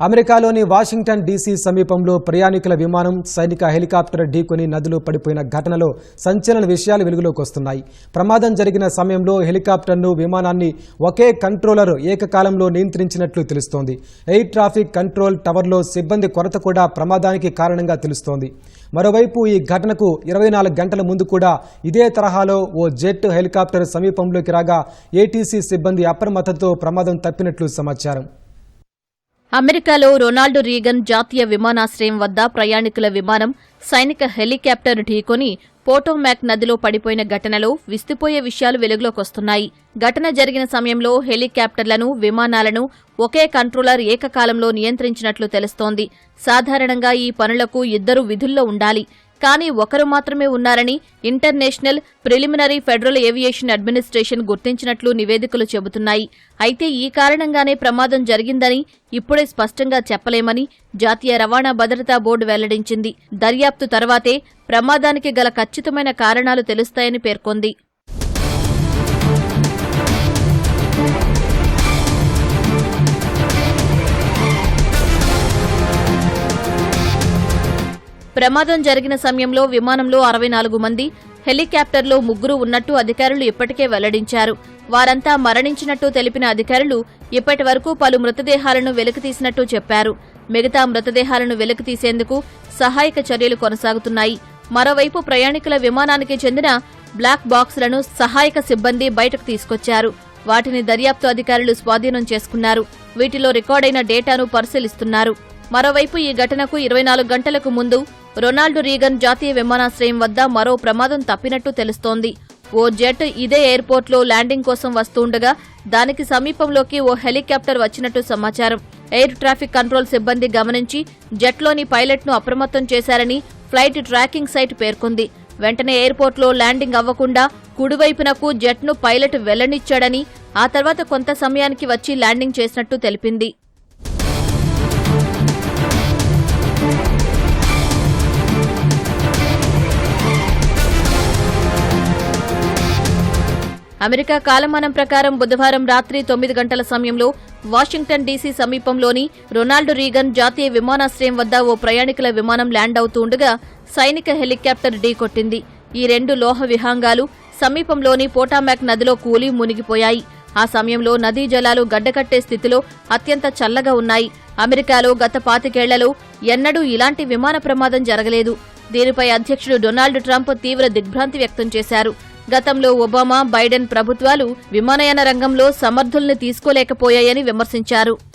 అమెరికాలోని Washington DC సమీపంలో ప్రయాణికుల విమానం సైనిక హెలికాప్టర్ ఢీకొని నదిలో పడిపోయిన ఘటనలో సంచలన విషయాలు వెలుగులోకి వస్తున్నాయి. ప్రమాదం జరిగిన సమయంలో హెలికాప్టర్ను విమానాన్ని ఒకే కంట్రోలర్ ఏకకాలంలో నియంత్రించినట్లు తెలుస్తోంది. ఎయిర్ ట్రాఫిక్ కంట్రోల్ టవర్లో సిబ్బంది కొరత కూడా ప్రమాదానికి కారణంగా తెలుస్తోంది. మరోవైపు ఈ ఘటనకు ఇరవై నాలుగు గంటల ముందు కూడా ఇదే తరహాలో ఓ జెట్ హెలికాప్టర్ సమీపంలోకి రాగా ఏటీసీ సిబ్బంది అప్రమత్తతో ప్రమాదం తప్పినట్లు సమాచారం. అమెరికాలో రొనాల్డ్ రీగన్ జాతీయ విమానాశ్రయం వద్ద ప్రయాణికుల విమానం సైనిక హెలికాప్టర్ ఢీకొని పోటోమాక్ నదిలో పడిపోయిన ఘటనలో విస్తుపోయే విషయాలు వెలుగులోకొస్తున్నాయి. ఘటన జరిగిన సమయంలో హెలికాప్టర్లను విమానాలను ఒకే కంట్రోలర్ ఏకకాలంలో నియంత్రించినట్లు తెలుస్తోంది. సాధారణంగా ఈ పనులకు ఇద్దరు విధుల్లో ఉండాలి. కానీ ఒకరు మాత్రమే ఉన్నారని international preliminary federal aviation administration గుర్తించినట్లు నివేదికలు చెబుతున్నాయి. అయితే ఈ కారణంగానే ప్రమాదం జరిగిందని ఇప్పుడే స్పష్టంగా చెప్పలేమని జాతీయ రవాణా భద్రతా బోర్డు వెల్లడించింది. దర్యాప్తు తర్వాతే ప్రమాదానికి గల ఖచ్చితమైన కారణాలు తెలుస్తాయని పేర్కొంది. ప్రమాదం జరిగిన సమయంలో విమానంలో అరవై నాలుగు మంది హెలికాప్టర్లో ముగ్గురు ఉన్నట్టు అధికారులు ఇప్పటికే వెల్లడించారు. వారంతా మరణించినట్టు తెలిపిన అధికారులు ఇప్పటి వరకు పలు మృతదేహాలను వెలికితీసినట్టు చెప్పారు. మిగతా మృతదేహాలను వెలికితీసేందుకు సహాయక చర్యలు కొనసాగుతున్నాయి. మరోవైపు ప్రయాణికుల విమానానికి చెందిన బ్లాక్ బాక్స్లను సహాయక సిబ్బంది బయటకు తీసుకొచ్చారు. వాటిని దర్యాప్తు అధికారులు స్వాధీనం చేసుకున్నారు. వీటిలో రికార్డైన డేటాను పరిశీలిస్తున్నారు. మరోవైపు ఈ ఘటనకు ఇరవై నాలుగు గంటలకు ముందు రొనాల్డ్ రీగన్ జాతీయ విమానాశ్రయం వద్ద మరో ప్రమాదం తప్పినట్టు తెలుస్తోంది. ఓ జెట్ ఇదే ఎయిర్పోర్ట్లో ల్యాండింగ్ కోసం వస్తుండగా దానికి సమీపంలోకి ఓ హెలికాప్టర్ వచ్చినట్టు సమాచారం. ఎయిర్ ట్రాఫిక్ కంట్రోల్ సిబ్బంది గమనించి జెట్లోని పైలట్ను అప్రమత్తం చేశారని ఫ్లైట్ ట్రాకింగ్ సైట్ పేర్కొంది. వెంటనే ఎయిర్పోర్ట్లో ల్యాండింగ్ అవ్వకుండా కుడివైపునకు జెట్ను పైలట్ వెళ్ళనిచ్చాడని ఆ తర్వాత కొంత సమయానికి వచ్చి ల్యాండింగ్ చేసినట్టు తెలిపింది. అమెరికా కాలమానం ప్రకారం బుధవారం రాత్రి తొమ్మిది గంటల సమయంలో వాషింగ్టన్ డీసీ సమీపంలోని రొనాల్డ్ రీగన్ జాతీయ విమానాశ్రయం వద్ద ఓ ప్రయాణికుల విమానం ల్యాండ్ అవుతుండగా సైనిక హెలికాప్టర్ ఢీకొట్టింది ఈ రెండు లోహ విహాంగాలు సమీపంలోని పోటామాక్ నదిలో కూలి మునిగిపోయాయి. ఆ సమయంలో నదీ జలాలు గడ్డకట్టే స్థితిలో అత్యంత చల్లగా ఉన్నాయి. అమెరికాలో గత పాతికేళ్ళలో ఎన్నడూ ఇలాంటి విమాన ప్రమాదం జరగలేదు. దీనిపై అధ్యక్షుడు డొనాల్డ్ ట్రంప్ తీవ్ర దిగ్భ్రాంతి వ్యక్తం చేశారు. గతంలో ఒబామా బైడెన్ ప్రభుత్వాలు విమానయాన రంగంలో సమర్థుల్ని తీసుకోలేకపోయాయని విమర్శించారు.